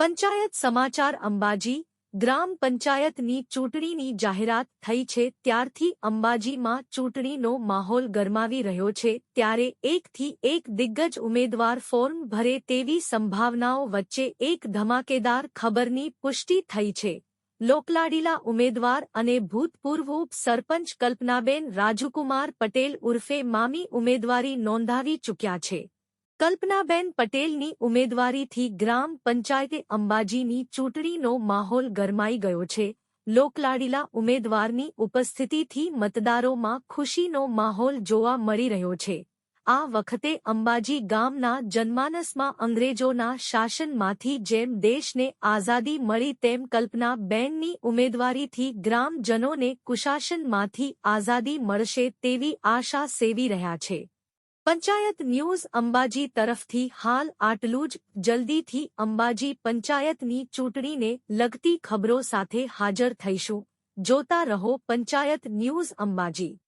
પંચાયત સમાચાર અંબાજી, ગ્રામ પંચાયતની ચૂંટણીની જાહેરાત થઈ છે, ત્યારથી અંબાજીમાં ચૂંટણીનો માહોલ ગરમાવી રહ્યો છે, ત્યારે એકથી એક દિગ્ગજ ઉમેદવાર ફોર્મ ભરે તેવી સંભાવનાઓ વચ્ચે એક ધમાકેદાર ખબરની પુષ્ટિ થઈ છે. લોકલાડીલા ઉમેદવાર અને ભૂતપૂર્વ સરપંચ કલ્પનાબેન રાજુકુમાર પટેલ ઉર્ફે મામી ઉમેદવારી નોંધાવી ચૂક્યા છે. કલ્પનાબેન પટેલની ઉમેદવારીથી ગ્રામ પંચાયતે અંબાજીની ચૂંટણીનો માહોલ ગરમાઈ ગયો છે. લોકલાડીલા ઉમેદવારની ઉપસ્થિતિથી મતદારોમાં ખુશીનો માહોલ જોવા મળી રહ્યો છે. આ વખતે અંબાજી ગામના જનમાનસમાં અંગ્રેજોના શાસનમાંથી જેમ દેશને આઝાદી મળી તેમ કલ્પનાબેનની ઉમેદવારીથી ગ્રામજનોને કુશાસનમાંથી આઝાદી મળશે તેવી આશા સેવી રહ્યા છે. પંચાયત ન્યૂઝ અંબાજી તરફથી હાલ આટલું જ. જલ્દીથી અંબાજી પંચાયતની ચૂંટણીને લગતી ખબરો સાથે હાજર થઈશું. જોતા રહો પંચાયત ન્યૂઝ અંબાજી.